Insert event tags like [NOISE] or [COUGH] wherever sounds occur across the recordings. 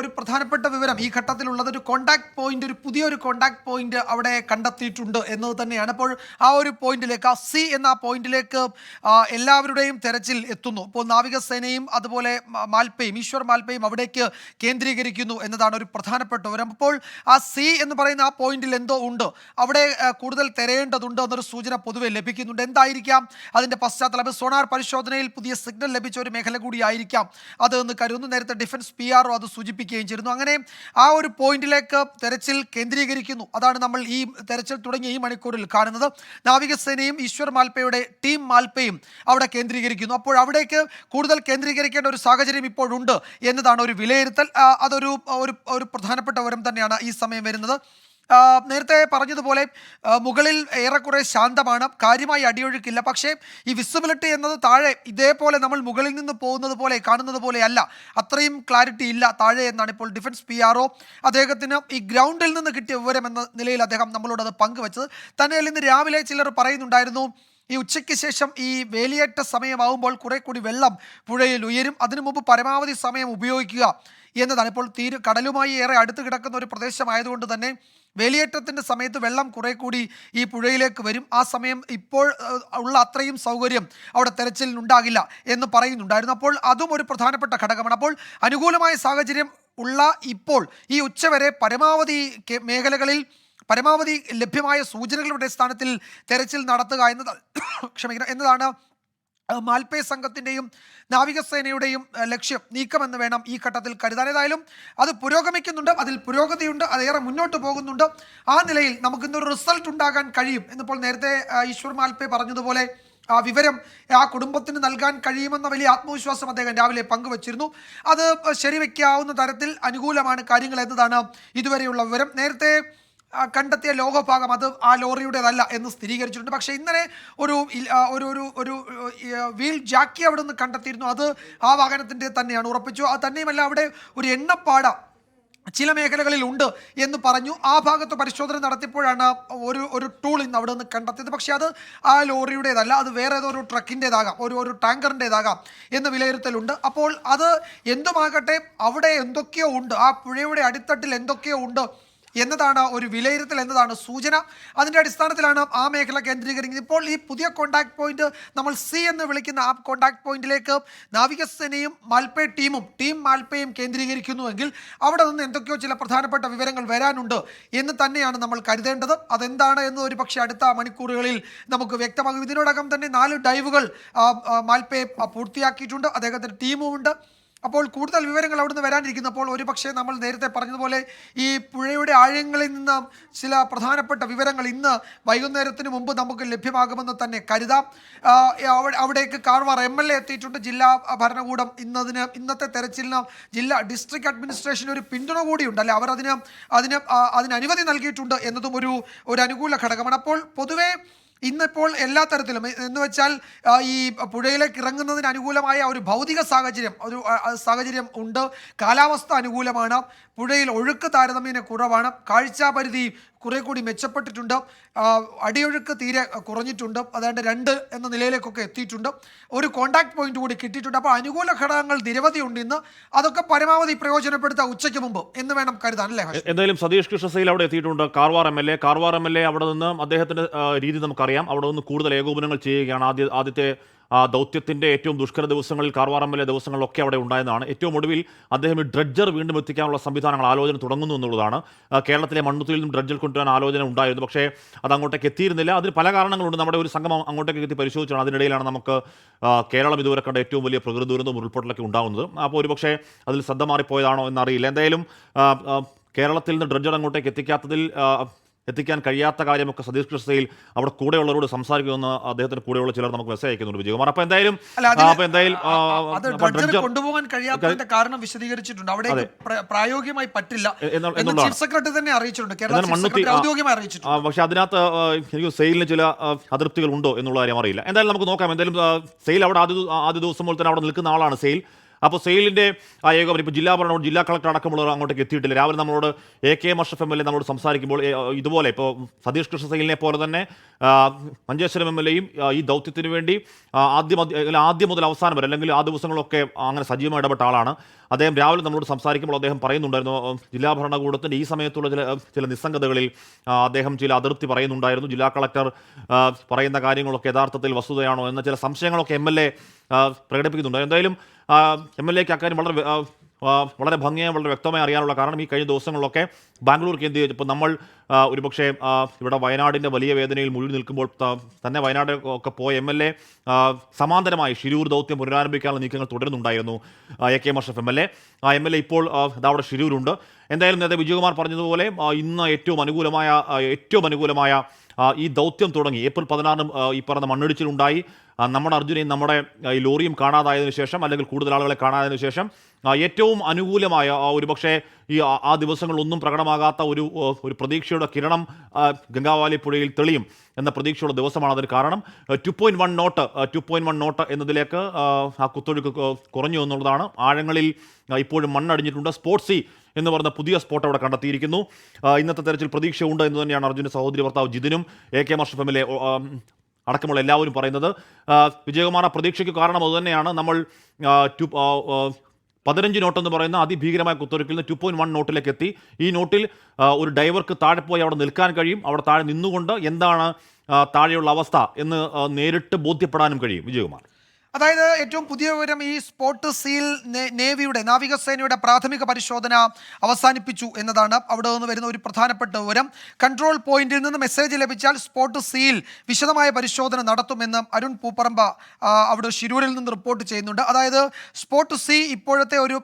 ഒരു പ്രധാനപ്പെട്ട വിവരം. ഈ ഘട്ടത്തിലുള്ളത് ഒരു കോണ്ടാക്ട് പോയിന്റ് ഒരു പുതിയൊരു കോണ്ടാക്ട് പോയിന്റ് അവിടെ കണ്ടെത്തിയിട്ടുണ്ട് എന്നത് തന്നെയാണ്. അപ്പോൾ ആ ഒരു പോയിന്റിലേക്ക് ആ സി എന്ന പോയിന്റിലേക്ക് എല്ലാവരുടെയും തെരച്ചിൽ എത്തുന്നു. ഇപ്പോൾ നാവികസേനയും അതുപോലെ മാൽപ്പയും ഈശ്വർ മാൽപ്പയും അവിടേക്ക് കേന്ദ്രീകരിക്കുന്നു എന്നതാണ് ഒരു പ്രധാനപ്പെട്ട വിവരം. അപ്പോൾ ആ സി എന്ന് പറയുന്ന ആ പോയിന്റിൽ എന്തോ ഉണ്ട്. അവിടെ കൂടുതൽ തിരയേണ്ടതുണ്ട് എന്നൊരു സൂചന പൊതുവെ ലഭിക്കുന്നുണ്ട്. എന്തായിരിക്കാം? അതിന്റെ പശ്ചാത്തലം. സോണാർ പരിശോധനയിൽ പുതിയ സിഗ്നൽ ലഭിച്ച ഒരു മേഖല കൂടിയായിരിക്കാം. അത് എന്ന് കരുതുന്നു. നേരത്തെ ഡിഫൻസ് പി ആർ അത് സൂചിപ്പിക്കുകയും ചെയ്തിരുന്നു അങ്ങനെ ആ ഒരു പോയിന്റിലേക്ക് തെരച്ചിൽ കേന്ദ്രീകരിക്കുന്നു. അതാണ് നമ്മൾ ഈ തെരച്ചിൽ തുടങ്ങിയ ഈ മണിക്കൂറിൽ കാണുന്നത്. നാവികസേനയും ഈശ്വർ മാൽപ്പയുടെ ടീം മാൽപ്പയും അവിടെ കേന്ദ്രീകരിക്കുന്നു. അപ്പോൾ അവിടേക്ക് കൂടുതൽ കേന്ദ്രീകരിക്കേണ്ട ഒരു സാഹചര്യം ഇപ്പോഴുണ്ട് എന്നതാണ് ഒരു വിലയിരുത്തൽ. അതൊരു ഒരു പ്രധാനപ്പെട്ട വരം തന്നെയാണ് ഈ സമയം വരുന്നത്. നേരത്തെ പറഞ്ഞതുപോലെ മുകളിൽ ഏറെക്കുറെ ശാന്തമാണ് കാര്യമായി അടിയൊഴുക്കില്ല. പക്ഷേ ഈ വിസിബിലിറ്റി എന്നത് താഴെ ഇതേപോലെ നമ്മൾ മുകളിൽ നിന്ന് പോകുന്നത് പോലെ കാണുന്നത് പോലെയല്ല അത്രയും ക്ലാരിറ്റി ഇല്ല താഴെ എന്നാണ് ഇപ്പോൾ ഡിഫൻസ് പി ആർ ഒ അദ്ദേഹത്തിന് ഈ ഗ്രൗണ്ടിൽ നിന്ന് കിട്ടിയ വിവരം എന്ന നിലയിൽ അദ്ദേഹം നമ്മളോട് അത് പങ്കുവച്ചത്. തന്നെയല്ല ഇന്ന് രാവിലെ ചിലർ പറയുന്നുണ്ടായിരുന്നു ഈ ഉച്ചയ്ക്ക് ശേഷം ഈ വേലിയേറ്റ സമയമാവുമ്പോൾ കുറെ കൂടി വെള്ളം പുഴയിൽ ഉയരും. അതിനു മുമ്പ് പരമാവധി സമയം ഉപയോഗിക്കുക എന്നതാണ്. ഇപ്പോൾ തീര കടലുമായി ഏറെ അടുത്ത് കിടക്കുന്ന ഒരു പ്രദേശമായതുകൊണ്ട് തന്നെ വേലിയേറ്റത്തിന്റെ സമയത്ത് വെള്ളം കുറെ കൂടി ഈ പുഴയിലേക്ക് വരും. ആ സമയം ഇപ്പോൾ ഉള്ള അത്രയും സൗകര്യം അവിടെ തെരച്ചിലിനുണ്ടാകില്ല എന്ന് പറയുന്നുണ്ടായിരുന്നു. അപ്പോൾ അതും ഒരു പ്രധാനപ്പെട്ട ഘടകമാണ്. അപ്പോൾ അനുകൂലമായ സാഹചര്യം ഉള്ള ഇപ്പോൾ ഈ ഉച്ചവരെ പരമാവധി മേഖലകളിൽ പരമാവധി ലഭ്യമായ സൂചനകളുടെ അടിസ്ഥാനത്തിൽ തെരച്ചിൽ നടത്തുക എന്നതാണ് [COUGHS] ക്ഷമിക്കണം. എന്നതാണ് മാൽപേ സംഘത്തിന്റെയും നാവികസേനയുടെയും ലക്ഷ്യം. നീക്കമെന്ന് വേണം ഈ ഘട്ടത്തിൽ കരുതാൻ. ഏതായാലും അത് പുരോഗമിക്കുന്നുണ്ട് അതിൽ പുരോഗതിയുണ്ട് അതേറെ മുന്നോട്ട് പോകുന്നുണ്ട്. ആ നിലയിൽ നമുക്ക് ഇന്നൊരു റിസൾട്ട് ഉണ്ടാകാൻ കഴിയും എന്നിപ്പോൾ നേരത്തെ ഈശ്വർ മാൽപേ പറഞ്ഞതുപോലെ ആ വിവരം ആ കുടുംബത്തിന് നൽകാൻ കഴിയുമെന്ന വലിയ ആത്മവിശ്വാസം അദ്ദേഹം രാവിലെ പങ്കുവച്ചിരുന്നു. അത് ശരിവെക്കാവുന്ന തരത്തിൽ അനുകൂലമാണ് കാര്യങ്ങൾ എന്നതാണ് ഇതുവരെയുള്ള വിവരം. നേരത്തെ കണ്ടെത്തിയ ലോഹഭാഗം അത് ആ ലോറിയുടേതല്ല എന്ന് സ്ഥിരീകരിച്ചിട്ടുണ്ട്. പക്ഷേ ഇന്നലെ ഒരു ഒരു ഒരു ഒരു വീൽ ജാക്കി അവിടെ നിന്ന് കണ്ടെത്തിയിരുന്നു. അത് ആ വാഹനത്തിന്റെ തന്നെയാണ്. ഉറപ്പിച്ചു. അത് തന്നെയുമല്ല അവിടെ ഒരു എണ്ണപ്പാട ചില മേഖലകളിൽ ഉണ്ട് എന്ന് പറഞ്ഞു. ആ ഭാഗത്ത് പരിശോധന നടത്തിയപ്പോഴാണ് ഒരു ഒരു ടൂൾ ഇന്ന് അവിടെ നിന്ന് കണ്ടെത്തിയത്. പക്ഷേ അത് ആ ലോറിയുടേതല്ല അത് വേറെ ഏതോ ഒരു ട്രക്കിന്റേതാകാം ഒരു ഒരു ടാങ്കറിന്റേതാകാം എന്ന് വിലയിരുത്തലുണ്ട്. അപ്പോൾ അത് എന്തുമാകട്ടെ അവിടെ എന്തൊക്കെയോ ഉണ്ട് ആ പുഴയുടെ അടിത്തട്ടിൽ എന്തൊക്കെയോ ഉണ്ട് എന്നതാണ് ഒരു വിലയിരുത്തൽ എന്നതാണ് സൂചന. അതിന്റെ അടിസ്ഥാനത്തിലാണ് ആ മേഖല കേന്ദ്രീകരിക്കുന്നത്. ഇപ്പോൾ ഈ പുതിയ കോണ്ടാക്ട് പോയിന്റ് നമ്മൾ സി എന്ന് വിളിക്കുന്ന ആ കോണ്ടാക്ട് പോയിന്റിലേക്ക് നാവികസേനയും മാൽപേ ടീമും ടീം മാൽപേയും കേന്ദ്രീകരിക്കുന്നുവെങ്കിൽ അവിടെ നിന്ന് എന്തൊക്കെയോ ചില പ്രധാനപ്പെട്ട വിവരങ്ങൾ വരാനുണ്ട് എന്ന് തന്നെയാണ് നമ്മൾ കരുതേണ്ടത്. അതെന്താണ് എന്ന് ഒരു പക്ഷേ അടുത്ത മണിക്കൂറുകളിൽ നമുക്ക് വ്യക്തമാകും. ഇതിനോടകം തന്നെ നാല് ഡൈവുകൾ മാൽപേ പൂർത്തിയാക്കിയിട്ടുണ്ട്. അദ്ദേഹത്തിന്റെ ടീമുമുണ്ട്. അപ്പോൾ കൂടുതൽ വിവരങ്ങൾ അവിടുന്ന് വരാനിരിക്കുന്നു അപ്പോൾ ഒരു പക്ഷേ നമ്മൾ നേരത്തെ പറഞ്ഞതുപോലെ ഈ പുഴയുടെ ആഴങ്ങളിൽ നിന്ന് ചില പ്രധാനപ്പെട്ട വിവരങ്ങൾ ഇന്ന് വൈകുന്നേരത്തിന് മുമ്പ് നമുക്ക് ലഭ്യമാകുമെന്ന് തന്നെ കരുതാം. അവിടേക്ക് കാർവാർ എം എൽ എ എത്തിയിട്ടുണ്ട്. ജില്ലാ ഭരണകൂടം ഇന്നതിന് ഇന്നത്തെ തെരച്ചിലിന് ജില്ലാ ഡിസ്ട്രിക്ട് അഡ്മിനിസ്ട്രേഷൻ ഒരു പിന്തുണ കൂടിയുണ്ട്. അല്ലെ? അവർ അതിന് അതിന് അതിന് അനുമതി നൽകിയിട്ടുണ്ട് എന്നതും ഒരു ഒരു അനുകൂല ഘടകമാണ്. അപ്പോൾ പൊതുവേ ഇന്നിപ്പോൾ എല്ലാ തരത്തിലും. എന്ന് വെച്ചാൽ ഈ പുഴയിലേക്ക് ഇറങ്ങുന്നതിന് അനുകൂലമായ ഒരു ഭൗതിക സാഹചര്യം ഒരു സാഹചര്യം ഉണ്ട്. കാലാവസ്ഥ അനുകൂലമാണ്. പുഴയിൽ ഒഴുക്ക് താരതമ്യേന കുറവാണ്. കാഴ്ചാപരിധി കുറെ കൂടി മെച്ചപ്പെട്ടിട്ടുണ്ട് അടിയൊഴുക്ക് തീരെ കുറഞ്ഞിട്ടുണ്ട്. അതാണ്ട് രണ്ട് എന്ന നിലയിലേക്കൊക്കെ എത്തിയിട്ടുണ്ട്. ഒരു കോണ്ടാക്ട് പോയിന്റ് കൂടി കിട്ടിയിട്ടുണ്ട്. അപ്പോൾ അനുകൂല ഘടകങ്ങൾ നിരവധി ഉണ്ട് ഇന്ന്. അതൊക്കെ പരമാവധി പ്രയോജനപ്പെടുത്താം ഉച്ചയ്ക്ക് മുമ്പ് എന്ന് വേണം കരുതാൻ അല്ലേ എന്തായാലും സതീഷ് കൃഷ്ണസൈൽ അവിടെ എത്തിയിട്ടുണ്ട് Karwar M L A. Karwar M L A അവിടെ നിന്ന് അദ്ദേഹത്തിന്റെ രീതി നമുക്കറിയാം. അവിടെ നിന്ന് കൂടുതൽ ഏകോപനങ്ങൾ ചെയ്യുകയാണ് ആദ്യ ആദ്യത്തെ ആ, ദൗത്യത്തിന്റെ ഏറ്റവും ദുഷ്കര ദിവസങ്ങളിൽ എ ദിവസങ്ങളിലൊക്കെ അവിടെ ഉണ്ടായതാണ് ഏറ്റവും ഒടുവിൽ അദ്ദേഹം ഈ ഡ്രഡ്ജർ വീണ്ടും എത്തിക്കാനുള്ള സംവിധാനങ്ങൾ ആലോചന തുടങ്ങുന്നു എന്നുള്ളതാണ്. കേരളത്തിലെ മണ്ണുത്തിൽ നിന്നും ഡ്രഡ്ജർ കൊണ്ടുവരാൻ ആലോചന ഉണ്ടായിരുന്നു. പക്ഷേ അത് അങ്ങോട്ടേക്ക് എത്തിയിരുന്നില്ല. അതിന് പല കാരണങ്ങളുണ്ട്. നമ്മുടെ ഒരു സംഘം അങ്ങോട്ടേക്ക് എത്തി പരിശോധിച്ചാണ്. അതിനിടയിലാണ് നമുക്ക് കേരളം ഇതുവരെ കണ്ട ഏറ്റവും വലിയ പ്രകൃതി ദുരന്തവും ഉരുൾപൊട്ടലൊക്കെ ഉണ്ടാകുന്നത് അപ്പോൾ ഒരുപക്ഷേ അതിൽ ശ്രദ്ധ മാറിപ്പോയതാണോ എന്നറിയില്ല. എന്തായാലും കേരളത്തിൽ നിന്ന് ഡ്രഡ്ജർ അങ്ങോട്ടേക്ക് എത്തിക്കാത്തതിൽ എത്തിക്കാൻ കഴിയാത്ത കാര്യമൊക്കെ സതീഷ് കൃഷ്ണയിൽ അവിടെ കൂടെയുള്ളവരോട് സംസാരിക്കുമെന്ന് അദ്ദേഹത്തിന് കൂടെയുള്ള ചിലർ നമുക്ക് മെസ്സേജ് അയക്കുന്നുണ്ട് വിജയകുമാർ അപ്പൊ എന്തായാലും അല്ല, എന്തായാലും കൊണ്ടുപോകാൻ കഴിയാത്തതിന്റെ കാരണം വിശദീകരിച്ചിട്ടുണ്ട്. അവിടെ പ്രായോഗികമായി പറ്റില്ല സെക്രട്ടറി തന്നെ അറിയിച്ചിട്ടുണ്ട്. അറിയിച്ചിട്ടുണ്ട്. പക്ഷെ പക്ഷേ അതിനകത്ത് എനിക്ക് സെയിലിന് ചില അതൃപ്തികൾ ഉണ്ടോ എന്നുള്ള കാര്യം അറിയില്ല. എന്തായാലും നമുക്ക് നോക്കാം. എന്തായാലും സെയിൽ അവിടെ ആദ്യ ആദ്യ ദിവസം മുതൽ തന്നെ അവിടെ നിൽക്കുന്ന ആളാണ് സെയിൽ. അപ്പോൾ സെയിലിന്റെ ആ ഏകോപനം ഇപ്പോൾ ജില്ലാ ഭരണകൂടം ജില്ലാ കളക്ടർ അടക്കമുള്ളവർ അങ്ങോട്ടേക്ക് എത്തിയിട്ടില്ല. രാവിലെ നമ്മളോട് A K Ashraf M L A നമ്മളോട് സംസാരിക്കുമ്പോൾ ഇതുപോലെ ഇപ്പോൾ സതീഷ് കൃഷ്ണ സെയിലിനെ പോലെ തന്നെ മഞ്ചേശ്വരം എം എൽ എയും ഈ ദൗത്യത്തിന് വേണ്ടി ആദ്യം ആദ്യം മുതൽ അവസാനം വരെ അല്ലെങ്കിൽ ആ ദിവസങ്ങളൊക്കെ അങ്ങനെ സജീവമായി ഇടപെട്ട ആളാണ്. അദ്ദേഹം രാവിലെ നമ്മളോട് സംസാരിക്കുമ്പോൾ അദ്ദേഹം പറയുന്നുണ്ടായിരുന്നു ജില്ലാ ഭരണകൂടത്തിന്റെ ഈ സമയത്തുള്ള ചില ചില നിസ്സംഗതകളിൽ അദ്ദേഹം ചില അതിർത്തി പറയുന്നുണ്ടായിരുന്നു. ജില്ലാ കളക്ടർ പറയുന്ന കാര്യങ്ങളൊക്കെ യഥാർത്ഥത്തിൽ വസ്തുതയാണോ എന്ന ചില സംശയങ്ങളൊക്കെ എം എൽ എ പ്രകടിപ്പിക്കുന്നുണ്ട്. എന്തായാലും എം എൽ എക്ക് അക്കാര്യം വളരെ വളരെ ഭംഗിയായി വളരെ വ്യക്തമായി അറിയാനുള്ള കാരണം ഈ കഴിഞ്ഞ ദിവസങ്ങളിലൊക്കെ ബാംഗ്ലൂർ കേന്ദ്രീകരിച്ച് ഇപ്പോൾ നമ്മൾ ഒരുപക്ഷെ ഇവിടെ വയനാടിന്റെ വലിയ വേദനയിൽ മുഴുവൻ നിൽക്കുമ്പോൾ തന്നെ വയനാട് ഒക്കെ പോയ എം എൽ എ സമാന്തരമായി ഷിരൂർ ദൗത്യം പുനരാരംഭിക്കാനുള്ള നീക്കങ്ങൾ തുടരുന്നുണ്ടായിരുന്നു എ കെ മഷഫ് എം എൽ എ. ആ എം എൽ എ ഇപ്പോൾ അവിടെ ഷിരൂരുണ്ട് എന്തായാലും നേരത്തെ വിജയകുമാർ പറഞ്ഞതുപോലെ ഇന്ന് ഏറ്റവും അനുകൂലമായ ഏറ്റവും അനുകൂലമായ ഈ ദൗത്യം തുടങ്ങി. ഏപ്രിൽ പതിനാറിനും ഈ പറഞ്ഞ മണ്ണിടിച്ചിലുണ്ടായി. നമ്മുടെ അർജുനെയും നമ്മുടെ ഈ ലോറിയും കാണാതായതിനു ശേഷം അല്ലെങ്കിൽ കൂടുതൽ ആളുകളെ കാണാതായതിനു ശേഷം ഏറ്റവും അനുകൂലമായ ഒരുപക്ഷെ ഈ ആ- ദിവസങ്ങളൊന്നും പ്രകടമാകാത്ത ഒരു ഒരു പ്രതീക്ഷയുടെ കിരണം ഗംഗാവാലി പുഴയിൽ തെളിയും എന്ന പ്രതീക്ഷയുള്ള ദിവസമാണ് അതിന് കാരണം. Two point one knot two point one knot എന്നതിലേക്ക് ആ, കുത്തൊഴുക്ക് കുറഞ്ഞു എന്നുള്ളതാണ്. ആഴങ്ങളിൽ ഇപ്പോഴും മണ്ണടിഞ്ഞിട്ടുണ്ട്. സ്പോർട്സി എന്ന് പറയുന്ന പുതിയ സ്പോട്ട് അവിടെ കണ്ടെത്തിയിരിക്കുന്നു. ഇന്നത്തെ തെരച്ചിൽ പ്രതീക്ഷയുണ്ട് എന്ന് തന്നെയാണ് അർജുന്റെ സഹോദരി ഭർത്താവ് ജിതിനും എ കെ എ അടക്കമുള്ള എല്ലാവരും പറയുന്നത്. ആ പ്രതീക്ഷയ്ക്ക് കാരണം അതുതന്നെയാണ്. നമ്മൾ പതിനഞ്ച് നോട്ട് എന്ന് പറയുന്ന അതിഭീകരമായ കുത്തൊരുക്കിൽ നിന്ന് ടു പോയിന്റ് വൺ നോട്ടിലേക്ക് എത്തി ഈ നോട്ടിൽ ഒരു ഡൈവർക്ക് താഴെ പോയി അവിടെ നിൽക്കാൻ കഴിയും. അവിടെ താഴെ നിന്നുകൊണ്ട് എന്താണ് താഴെയുള്ള അവസ്ഥ എന്ന് നേരിട്ട് ബോധ്യപ്പെടാനും കഴിയും വിജയകുമാർ. അതായത് ഏറ്റവും പുതിയ വിവരം ഈ സ്പോട്ട് സീൽ നേവിയുടെ നാവികസേനയുടെ പ്രാഥമിക പരിശോധന അവസാനിപ്പിച്ചു എന്നതാണ് അവിടെ നിന്ന് വരുന്ന ഒരു പ്രധാനപ്പെട്ട വിവരം. കൺട്രോൾ പോയിന്റിൽ നിന്ന് മെസ്സേജ് ലഭിച്ചാൽ സ്പോട്ട് സീൽ വിശദമായ പരിശോധന നടത്തുമെന്ന് അരുൺ പൂപ്പറമ്പ അവിടെ ഷിരൂരിൽ നിന്ന് റിപ്പോർട്ട് ചെയ്യുന്നുണ്ട്. അതായത് സ്പോട്ട് സി ഇപ്പോഴത്തെ ഒരു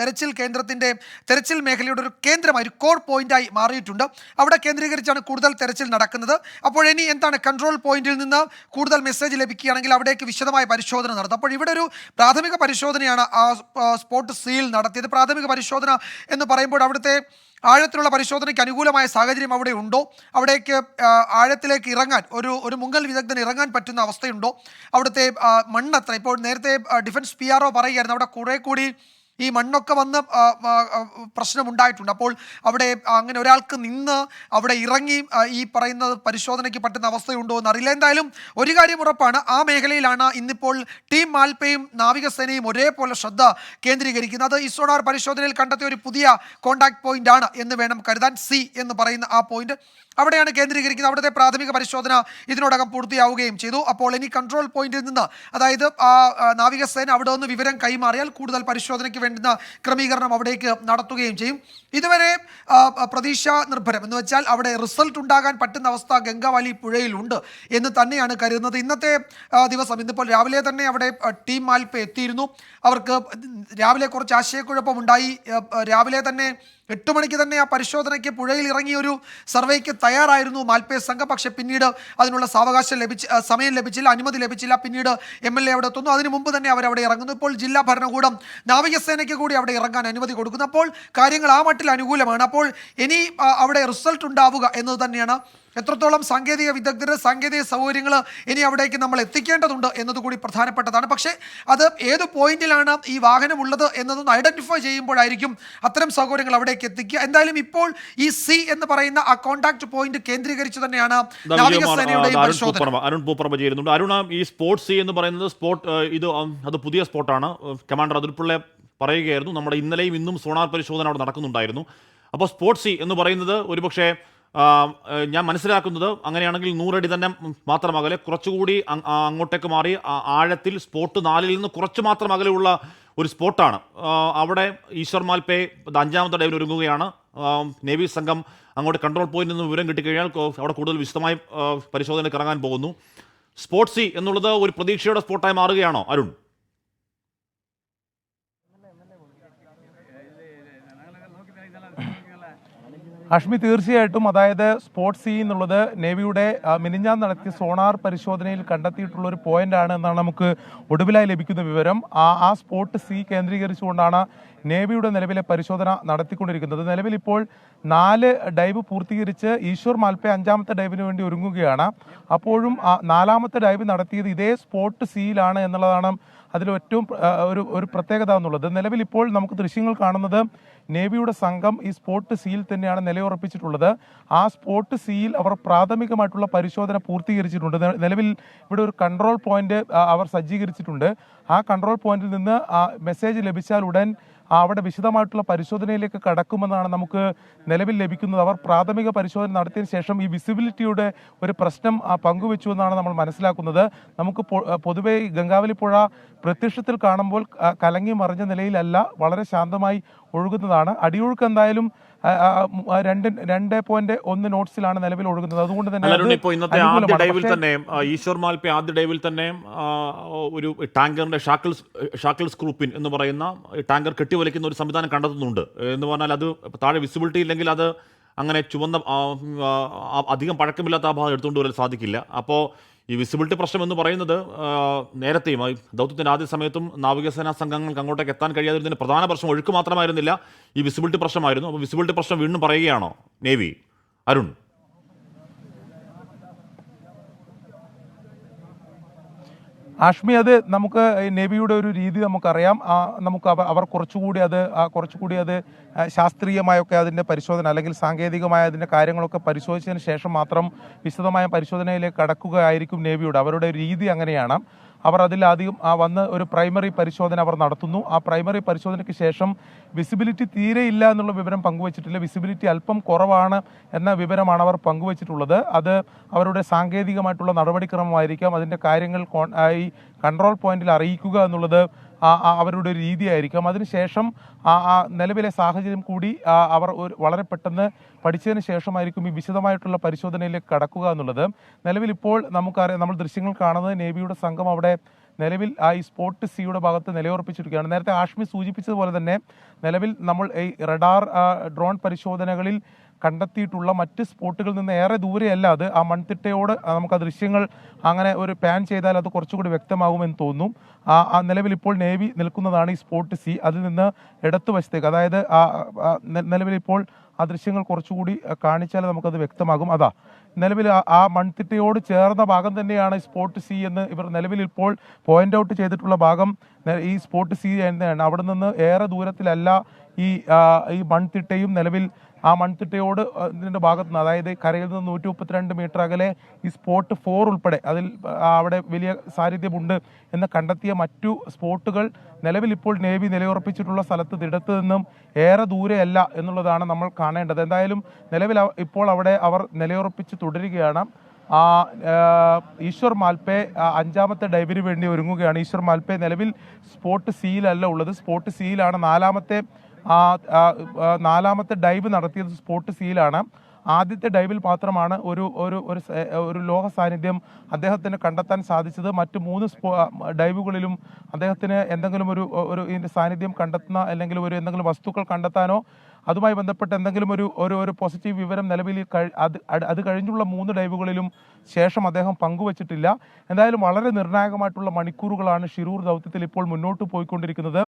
തെരച്ചിൽ കേന്ദ്രത്തിന്റെ തെരച്ചിൽ മേഖലയുടെ ഒരു കേന്ദ്രമായി ഒരു കോർ പോയിന്റായി മാറിയിട്ടുണ്ട്. അവിടെ കേന്ദ്രീകരിച്ചാണ് കൂടുതൽ തെരച്ചിൽ നടക്കുന്നത്. അപ്പോൾ ഇനി എന്താണ് കൺട്രോൾ പോയിന്റിൽ നിന്ന് കൂടുതൽ മെസ്സേജ് ലഭിക്കുകയാണെങ്കിൽ അവിടേക്ക് വിശദമായ പരിശോധന നടത്തും. അപ്പോൾ ഇവിടെ ഒരു പ്രാഥമിക പരിശോധനയാണ് ആ സ്പോട്ട് സീൽ നടത്തിയത്. പ്രാഥമിക പരിശോധന എന്ന് പറയുമ്പോൾ അവിടുത്തെ ആഴത്തിലുള്ള പരിശോധനയ്ക്ക് അനുകൂലമായ സാഹചര്യം അവിടെ ഉണ്ടോ? അവിടേക്ക് ആഴത്തിലേക്ക് ഇറങ്ങാൻ ഒരു ഒരു മുങ്ങൽ വിദഗ്ധന് ഇറങ്ങാൻ പറ്റുന്ന അവസ്ഥയുണ്ടോ? അവിടുത്തെ മണ്ണെത്ര ഇപ്പോൾ നേരത്തെ ഡിഫൻസ് പി ആർ ഒ പറയുകയായിരുന്നു. അവിടെ കുറെ കൂടി ഈ മണ്ണൊക്കെ വന്ന് പ്രശ്നമുണ്ടായിട്ടുണ്ട്. അപ്പോൾ അവിടെ അങ്ങനെ ഒരാൾക്ക് നിന്ന് അവിടെ ഇറങ്ങി ഈ പറയുന്ന പരിശോധനയ്ക്ക് പറ്റുന്ന അവസ്ഥയുണ്ടോ എന്ന് അറിയില്ല എന്തായാലും ഒരു കാര്യം ഉറപ്പാണ് ആ മേഖലയിലാണ് ഇന്നിപ്പോൾ ടീം മാൽപ്പയും നാവികസേനയും ഒരേപോലെ ശ്രദ്ധ കേന്ദ്രീകരിക്കുന്നത്. സോണാർ പരിശോധനയിൽ കണ്ടെത്തിയ ഒരു പുതിയ കോണ്ടാക്ട് പോയിന്റ് ആണ് എന്ന് വേണം കരുതാൻ സി എന്ന് പറയുന്ന ആ പോയിന്റ്. അവിടെയാണ് കേന്ദ്രീകരിക്കുന്നത്. അവിടുത്തെ പ്രാഥമിക പരിശോധന ഇതിനോടകം പൂർത്തിയാവുകയും ചെയ്തു. അപ്പോൾ ഇനി കൺട്രോൾ പോയിന്റിൽ നിന്ന് അതായത് ആ നാവികസേന അവിടെ നിന്ന് വിവരം കൈമാറിയാൽ കൂടുതൽ പരിശോധനയ്ക്ക് വേണ്ടുന്ന ക്രമീകരണം അവിടേക്ക് നടത്തുകയും ചെയ്യും. ഇതുവരെ പ്രതീക്ഷ നിർഭരം. എന്ന് വെച്ചാൽ അവിടെ റിസൾട്ട് ഉണ്ടാകാൻ പറ്റുന്ന അവസ്ഥ ഗംഗാവാലി പുഴയിലുണ്ട് എന്ന് തന്നെയാണ് കരുതുന്നത്. ഇന്നത്തെ ദിവസം ഇന്നിപ്പോൾ രാവിലെ തന്നെ അവിടെ ടീം മാൽപ്പ എത്തിയിരുന്നു. അവർക്ക് രാവിലെ കുറച്ച് ആശയക്കുഴപ്പമുണ്ടായി. രാവിലെ തന്നെ എട്ട് മണിക്ക് തന്നെ ആ പരിശോധനയ്ക്ക് പുഴയിൽ ഇറങ്ങിയ ഒരു സർവേക്ക് തയ്യാറായിരുന്നു മാൽപ്പേ സംഘം പക്ഷെ പിന്നീട് അതിനുള്ള സാവകാശം ലഭിച്ച സമയം ലഭിച്ചില്ല അനുമതി ലഭിച്ചില്ല. പിന്നീട് എം എൽ എ അവിടെ എത്തുന്നു. അതിനു മുമ്പ് തന്നെ അവരവിടെ ഇറങ്ങുന്നു. ഇപ്പോൾ ജില്ലാ ഭരണകൂടം നാവികസേനയ്ക്ക് കൂടി അവിടെ ഇറങ്ങാൻ അനുമതി കൊടുക്കുന്നു. അപ്പോൾ കാര്യങ്ങൾ ആ മട്ടിൽ അനുകൂലമാണ്. അപ്പോൾ ഇനി അവിടെ റിസൾട്ട് ഉണ്ടാവുക എന്നത് തന്നെയാണ് എത്രത്തോളം സാങ്കേതിക വിദഗ്ധർ സാങ്കേതിക സൗകര്യങ്ങൾ ഇനി അവിടേക്ക് നമ്മൾ എത്തിക്കേണ്ടതുണ്ട് എന്നതുകൂടി പ്രധാനപ്പെട്ടതാണ്. പക്ഷേ അത് ഏത് പോയിന്റിലാണ് ഈ വാഹനം ഉള്ളത് എന്നതൊന്ന് ഐഡന്റിഫൈ ചെയ്യുമ്പോഴായിരിക്കും അത്തരം സൗകര്യങ്ങൾ അവിടേക്ക് എത്തിക്കുക. എന്തായാലും ഇപ്പോൾ ഈ സി എന്ന് പറയുന്ന ആ കോൺടാക്ട് പോയിന്റ് കേന്ദ്രീകരിച്ച് തന്നെയാണ് അരുൺ പൂപ്പറമ്പ അരുണ ഈ സ്പോർട്സ് സി എന്ന് പറയുന്നത് സ്പോർട്ട് ഇത് അത് പുതിയ സ്പോട്ടാണ്. കമാൻഡർ അതിർപ്പിള്ള പറയുകയായിരുന്നു. നമ്മുടെ ഇന്നലെയും ഇന്നും സോണാർ പരിശോധന അവിടെ നടക്കുന്നുണ്ടായിരുന്നു. അപ്പോൾ സ്പോർട്സ് സി എന്ന് പറയുന്നത് ഒരുപക്ഷെ ഞാൻ മനസ്സിലാക്കുന്നത് അങ്ങനെയാണെങ്കിൽ നൂറടി തന്നെ മാത്രം അകലെ കുറച്ചുകൂടി അങ്ങോട്ടേക്ക് മാറി ആഴത്തിൽ സ്പോട്ട് നാലിൽ നിന്ന് കുറച്ച് മാത്രം അകലെയുള്ള ഒരു സ്പോട്ടാണ്. അവിടെ ഈശ്വർ മാൽപേ അഞ്ചാമത്തെ ഡൈവിന് ഒരുങ്ങുകയാണ്. നേവി സംഘം അങ്ങോട്ട് കൺട്രോൾ പോയിന്റിൽ നിന്ന് വിവരം കിട്ടിക്കഴിഞ്ഞാൽ അവിടെ കൂടുതൽ വിശദമായി പരിശോധനയ്ക്ക് ഇറങ്ങാൻ പോകുന്നു. സ്പോർട്സി എന്നുള്ളത് ഒരു പ്രതീക്ഷയുടെ സ്പോട്ടായി മാറുകയാണോ അരുൺ? അഷ്മി തീർച്ചയായിട്ടും അതായത് സ്പോർട്സ് സി എന്നുള്ളത് നേവിയുടെ മിനിഞ്ഞാൻ നടത്തിയ സോണാർ പരിശോധനയിൽ കണ്ടെത്തിയിട്ടുള്ള ഒരു പോയിന്റ് ആണ് എന്നാണ് നമുക്ക് ഒടുവിലായി ലഭിക്കുന്ന വിവരം. ആ ആ സ്പോട്ട് സി കേന്ദ്രീകരിച്ചുകൊണ്ടാണ് നേവിയുടെ നിലവിലെ പരിശോധന നടത്തിക്കൊണ്ടിരിക്കുന്നത്. നിലവിൽ ഇപ്പോൾ നാല് ഡൈവ് പൂർത്തീകരിച്ച് ഈശ്വർ മാൽപ്പെ അഞ്ചാമത്തെ ഡൈവിന് വേണ്ടി ഒരുങ്ങുകയാണ്. അപ്പോഴും നാലാമത്തെ ഡൈവ് നടത്തിയത് ഇതേ സ്പോട്ട് സിയിലാണ് എന്നുള്ളതാണ് അതിൽ ഏറ്റവും ഒരു ഒരു പ്രത്യേകത എന്നുള്ളത് നിലവിൽ ഇപ്പോൾ നമുക്ക് ദൃശ്യങ്ങൾ കാണുന്നത് നേവിയുടെ സംഘം ഈ സ്പോട്ട് സിയിൽ തന്നെയാണ് നിലയുറപ്പിച്ചിട്ടുള്ളത്. ആ സ്പോട്ട് സിയിൽ അവർ പ്രാഥമികമായിട്ടുള്ള പരിശോധന പൂർത്തീകരിച്ചിട്ടുണ്ട്. നിലവിൽ ഇവിടെ ഒരു കൺട്രോൾ പോയിന്റ് അവർ സജ്ജീകരിച്ചിട്ടുണ്ട്. ആ കൺട്രോൾ പോയിന്റിൽ നിന്ന് ആ മെസ്സേജ് ആ, അവിടെ വിശദമായിട്ടുള്ള പരിശോധനയിലേക്ക് കടക്കുമെന്നാണ് നമുക്ക് നിലവിൽ ലഭിക്കുന്നത്. അവർ പ്രാഥമിക പരിശോധന നടത്തിയതിനു ശേഷം ഈ വിസിബിലിറ്റിയുടെ ഒരു പ്രശ്നം പങ്കുവെച്ചു എന്നാണ് നമ്മൾ മനസ്സിലാക്കുന്നത്. നമുക്ക് പൊതുവേ ഗംഗാവലി പുഴ പ്രത്യക്ഷത്തിൽ കാണുമ്പോൾ കലങ്ങി മറിഞ്ഞ നിലയിലല്ല വളരെ ശാന്തമായി ഒഴുകുന്നതാണ്. അടിയൊഴുക്ക് എന്തായാലും രണ്ട് രണ്ട് പോയിന്റ് ഒന്ന് നോട്ട്സിലാണ് നിലവിൽ ഒഴുകുന്നത്. അതുകൊണ്ട് തന്നെ അല്ല, അരുൺ, അത് ഇപ്പോ ഇന്നത്തെ ആദ്യ. ഡൈവിൽ തന്നെ ഈശ്വർ മാൽപ്പി ആദ്യ ഡൈവിൽ തന്നെ ഒരു ടാങ്കറിന്റെ ഷാക്കിൾ ഷാക്കിൾ സ്ക്രൂപ്പിൻ എന്ന് പറയുന്ന ടാങ്കർ കെട്ടിവലിക്കുന്ന ഒരു സംവിധാനം കണ്ടെത്തുന്നുണ്ട്. എന്ന് പറഞ്ഞാൽ അത് താഴെ വിസിബിലിറ്റി ഇല്ലെങ്കിൽ അത് അങ്ങനെ ചുവന്ന അധികം പഴക്കമില്ലാത്ത ആ ഭാഗം എടുത്തുകൊണ്ട് വരാൻ സാധിക്കില്ല. അപ്പോൾ ഈ വിസിബിലിറ്റി പ്രശ്നം എന്ന് പറയുന്നത് നേരത്തെയും ദൗത്യത്തിന്റെ ആദ്യ സമയത്തും നാവികസേനാ സംഘങ്ങൾക്ക് അങ്ങോട്ടേക്ക് എത്താൻ കഴിയാതിരുന്നതിന് പ്രധാന പ്രശ്നം ഒഴുക്ക് മാത്രമായിരുന്നില്ല. ഈ വിസിബിലിറ്റി പ്രശ്നമായിരുന്നു. അപ്പോൾ വിസിബിലിറ്റി പ്രശ്നം വീണ്ടും പറയുകയാണോ? നേവി അരുൺ. ആഷ്മി അത് നമുക്ക് നേവിയുടെ ഒരു രീതി നമുക്കറിയാം. നമുക്ക് അവർ കുറച്ചുകൂടി അത് കുറച്ചുകൂടി അത് ശാസ്ത്രീയമായൊക്കെ അതിന്റെ പരിശോധന അല്ലെങ്കിൽ സാങ്കേതികമായ അതിന്റെ കാര്യങ്ങളൊക്കെ പരിശോധിച്ചതിന് ശേഷം മാത്രം വിശദമായ പരിശോധനയിലേക്ക് കടക്കുകയായിരിക്കും നേവിയുടെ അവരുടെ രീതി അങ്ങനെയാണ്. അവർ അതിലധികം ആ വന്ന് ഒരു പ്രൈമറി പരിശോധന അവർ നടത്തുന്നു. ആ പ്രൈമറി പരിശോധനയ്ക്ക് ശേഷം വിസിബിലിറ്റി തീരെ ഇല്ല എന്നുള്ള വിവരം പങ്കുവച്ചിട്ടില്ല. വിസിബിലിറ്റി അല്പം കുറവാണ് എന്ന വിവരമാണ് അവർ പങ്കുവച്ചിട്ടുള്ളത്. അത് അവരുടെ സാങ്കേതികമായിട്ടുള്ള നടപടിക്രമമായിരിക്കാം. അതിന്റെ കാര്യങ്ങൾ ഈ കൺട്രോൾ പോയിന്റിൽ അറിയിക്കുക എന്നുള്ളത് അവരുടെ ഒരു രീതിയായിരിക്കാം. അതിനുശേഷം നിലവിലെ സാഹചര്യം കൂടി അവർ വളരെ പെട്ടെന്ന് പഠിച്ചതിന് ശേഷമായിരിക്കും ഈ വിശദമായിട്ടുള്ള പരിശോധനയിലേക്ക് കടക്കുക എന്നുള്ളത്. നിലവിൽ ഇപ്പോൾ നമുക്കറിയാം നമ്മൾ ദൃശ്യങ്ങൾ കാണുന്നത് നേവിയുടെ സംഘം അവിടെ നിലവിൽ ആ ഈ സ്പോട്ട് സിയുടെ ഭാഗത്ത് നിലയുറപ്പിച്ചിരിക്കുകയാണ്. നേരത്തെ ആഷ്മി സൂചിപ്പിച്ചതുപോലെ തന്നെ നിലവിൽ നമ്മൾ ഈ റഡാർ ഡ്രോൺ പരിശോധനകളിൽ കണ്ടെത്തിയിട്ടുള്ള മറ്റ് സ്പോട്ടുകളിൽ നിന്ന് ഏറെ ദൂരെയല്ല അത്. ആ മൺതിട്ടയോട് നമുക്ക് ആ ദൃശ്യങ്ങൾ അങ്ങനെ ഒരു പാൻ ചെയ്താൽ അത് കുറച്ചുകൂടി വ്യക്തമാകുമെന്ന് തോന്നും. ആ ആ നിലവിൽ ഇപ്പോൾ നേവി നിൽക്കുന്നതാണ് ഈ സ്പോട്ട് സി അതിൽ നിന്ന് ഇടത്തുവശത്തേക്ക് അതായത് ആ നിലവിൽ ഇപ്പോൾ ആ ദൃശ്യങ്ങൾ കുറച്ചുകൂടി കാണിച്ചാൽ നമുക്കത് വ്യക്തമാകും. അതാ നിലവിൽ ആ- മൺതിട്ടയോട് ചേർന്ന ഭാഗം തന്നെയാണ് സ്പോട്ട് സി എന്ന് ഇവർ നിലവിൽ ഇപ്പോൾ പോയിന്റ് ഔട്ട് ചെയ്തിട്ടുള്ള ഭാഗം. ഈ സ്പോട്ട് സി തന്നെയാണ്. അവിടെ നിന്ന് ഏറെ ദൂരത്തിലല്ല ഈ ഈ മൺതിട്ടയും നിലവിൽ ആ മൺതിട്ടയോട് ഇതിന്റെ ഭാഗത്ത് നിന്ന് അതായത് കരയിൽ നിന്ന് നൂറ്റി മുപ്പത്തിരണ്ട് മീറ്റർ അകലെ ഈ സ്പോട്ട് ഫോർ ഉൾപ്പെടെ അതിൽ അവിടെ വലിയ സാന്നിധ്യമുണ്ട് എന്ന് കണ്ടെത്തിയ മറ്റു സ്പോട്ടുകൾ നിലവിൽ ഇപ്പോൾ നേവി നിലയുറപ്പിച്ചിട്ടുള്ള സ്ഥലത്ത് ഇടത്ത് നിന്നും ഏറെ ദൂരെയല്ല എന്നുള്ളതാണ് നമ്മൾ കാണേണ്ടത്. എന്തായാലും നിലവിൽ ഇപ്പോൾ അവിടെ അവർ നിലയുറപ്പിച്ച് തുടരുകയാണ്. ഈശ്വർ മാൽപ്പെ അഞ്ചാമത്തെ ഡൈവിന് വേണ്ടി ഒരുങ്ങുകയാണ്. ഈശ്വർ മാൽപ്പെ നിലവിൽ സ്പോട്ട് സിയിലല്ല ഉള്ളത്. സ്പോട്ട് സിയിലാണ്. നാലാമത്തെ ആ, ആ, ആ, നാലാമത്തെ ഡൈവ് നടത്തിയത് സ്പോട്ട് സിയിലാണ്. ആദ്യത്തെ ഡൈവിൽ മാത്രമാണ് ഒരു ഒരു ഒരു ലോക സാന്നിധ്യം അദ്ദേഹത്തിന് കണ്ടെത്താൻ സാധിച്ചത്. മറ്റ് മൂന്ന് ഡൈവുകളിലും അദ്ദേഹത്തിന് എന്തെങ്കിലും ഒരു ഒരു ഇതിന്റെ സാന്നിധ്യം കണ്ടെത്തുന്ന അല്ലെങ്കിൽ ഒരു എന്തെങ്കിലും വസ്തുക്കൾ കണ്ടെത്താനോ അതുമായി ബന്ധപ്പെട്ട് എന്തെങ്കിലും ഒരു ഒരു ഒരു പോസിറ്റീവ് വിവരം നിലവിൽ അത് അത് കഴിഞ്ഞുള്ള മൂന്ന് ഡൈവുകളിലും ശേഷം അദ്ദേഹം പങ്കുവച്ചിട്ടില്ല. എന്തായാലും വളരെ നിർണായകമായിട്ടുള്ള മണിക്കൂറുകളാണ് ഷിരൂർ ദൗത്യത്തിൽ ഇപ്പോൾ മുന്നോട്ട് പോയിക്കൊണ്ടിരിക്കുന്നത്.